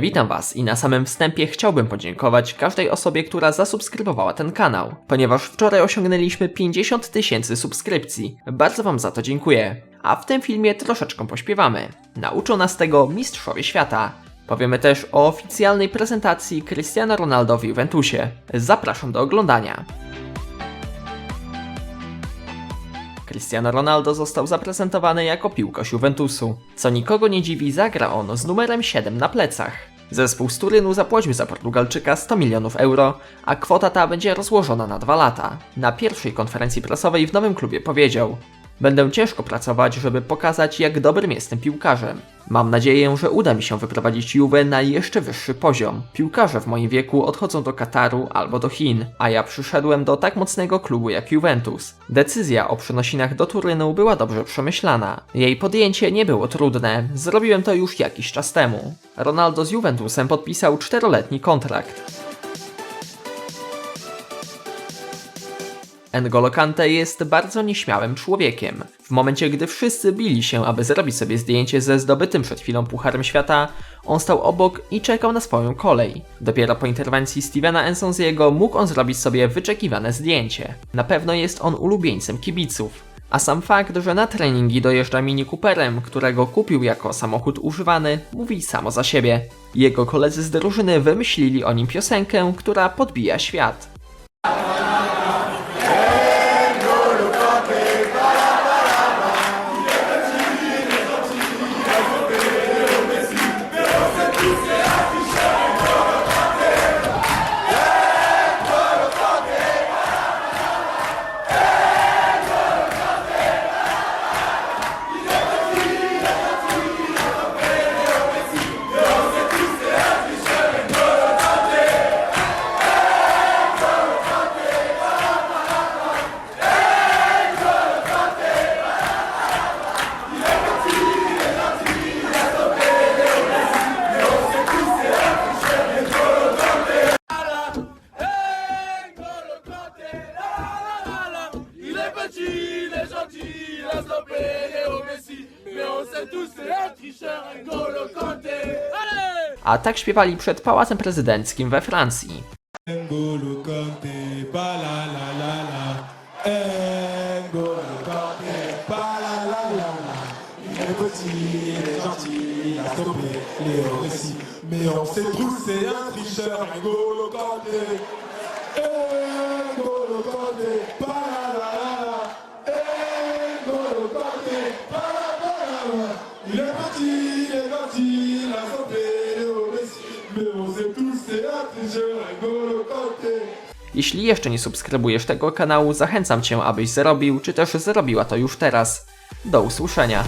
Witam Was i na samym wstępie chciałbym podziękować każdej osobie, która zasubskrybowała ten kanał, ponieważ wczoraj osiągnęliśmy 50 tysięcy subskrypcji. Bardzo Wam za to dziękuję. A w tym filmie troszeczkę pośpiewamy. Nauczą nas tego mistrzowie świata. Powiemy też o oficjalnej prezentacji Cristiano Ronaldo w Juventusie. Zapraszam do oglądania. Cristiano Ronaldo został zaprezentowany jako piłkarz Juventusu. Co nikogo nie dziwi, zagra on z numerem 7 na plecach. Zespół z Turynu zapłacił za Portugalczyka 100 milionów euro, a kwota ta będzie rozłożona na dwa lata. Na pierwszej konferencji prasowej w nowym klubie powiedział: Będę ciężko pracować, żeby pokazać, jak dobrym jestem piłkarzem. Mam nadzieję, że uda mi się wyprowadzić Juve na jeszcze wyższy poziom. Piłkarze w moim wieku odchodzą do Kataru albo do Chin, a ja przyszedłem do tak mocnego klubu jak Juventus. Decyzja o przenosinach do Turynu była dobrze przemyślana. Jej podjęcie nie było trudne, zrobiłem to już jakiś czas temu. Ronaldo z Juventusem podpisał czteroletni kontrakt. N'Golo Kante jest bardzo nieśmiałym człowiekiem. W momencie, gdy wszyscy bili się, aby zrobić sobie zdjęcie ze zdobytym przed chwilą Pucharem Świata, on stał obok i czekał na swoją kolej. Dopiero po interwencji Stevena Ensonziego mógł on zrobić sobie wyczekiwane zdjęcie. Na pewno jest on ulubieńcem kibiców. A sam fakt, że na treningi dojeżdża Mini Cooperem, którego kupił jako samochód używany, mówi samo za siebie. Jego koledzy z drużyny wymyślili o nim piosenkę, która podbija świat. Tous, N'Golo Kanté. Allez! A tak śpiewali przed Pałacem Prezydenckim we Francji. N'Golo Kanté, pa la la la la. N'Golo Kanté, pa la la la la. Il est petit, il est gentil, il a stoppé Léo Messi. Mais on sait tous, c'est un tricheur, N'Golo Kanté. N'Golo Kanté, pa la la la la. N'Golo Kanté, pa la la la la. Jeśli jeszcze nie subskrybujesz tego kanału, zachęcam Cię, abyś zrobił, czy też zrobiła to już teraz. Do usłyszenia.